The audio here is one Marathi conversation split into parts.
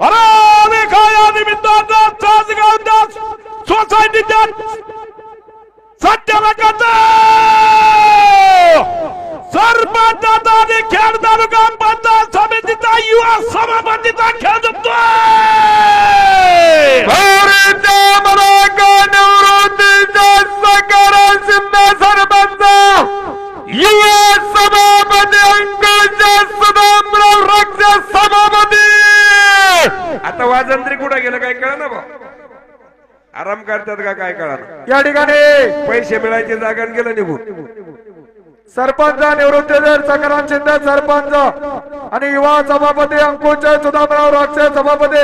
అరామి కాయాది విద్వాంత త్రాసుగా ఉందాస్ సొసైటీ దాన్ సత్యవకత సర్పంచాన్ని खेळ तालुका पंचायत समितीचा युवा सभापतीचा खेळ जिंकतोय निवृत्तीचा सकारा शिंदे सरपंच युवा सभापती अंकुश सदामराव राक्षस वाजंत्री कुठं गेलं काय कळ ना भाऊ? आराम करतात का काय कळा या ठिकाणी पैसे मिळायची जागा गेलं निघून. सरपंच निवृत्तीधर सकाराम शिंदे सरपंच आणि युवा सभापती अंकुश सुदामराव राक्षे सभापती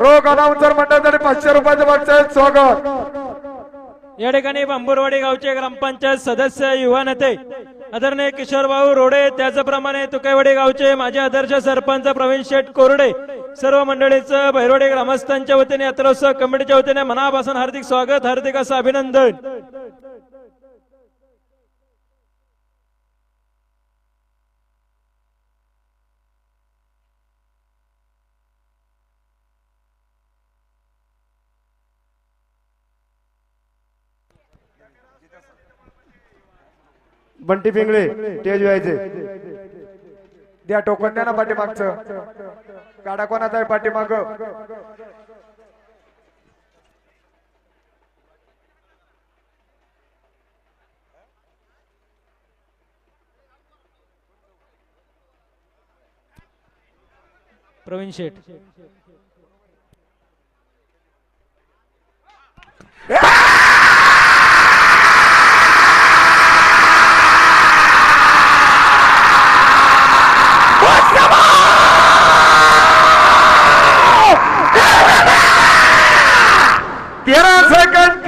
रोग अनाउन्सर मंडळासाठी पाचशे रुपयाचे बक्षीस स्वागत. या ठिकाणी बांबुरवाडी गावचे ग्रामपंचायत सदस्य युवा नेते आदरणीय किशोरभाऊ रोडे त्याचप्रमाणे तुकाईवाडी गावचे माजी आदर्श सरपंच प्रवीण शेठ कोरडे सर्व मंडळीचं भैरवाडी ग्रामस्थांच्या वतीने यात्रोत्सव कमिटीच्या वतीने मनापासून हार्दिक स्वागत हार्दिक असं अभिनंदन. बंटी पिंगळे तेज व्हायचे द्या टोकन द्या ना पाठीमागचं. गाडा कोणाचा आहे पाठीमाग. प्रवीण शेठ. ತೆರಸಕಂತಿ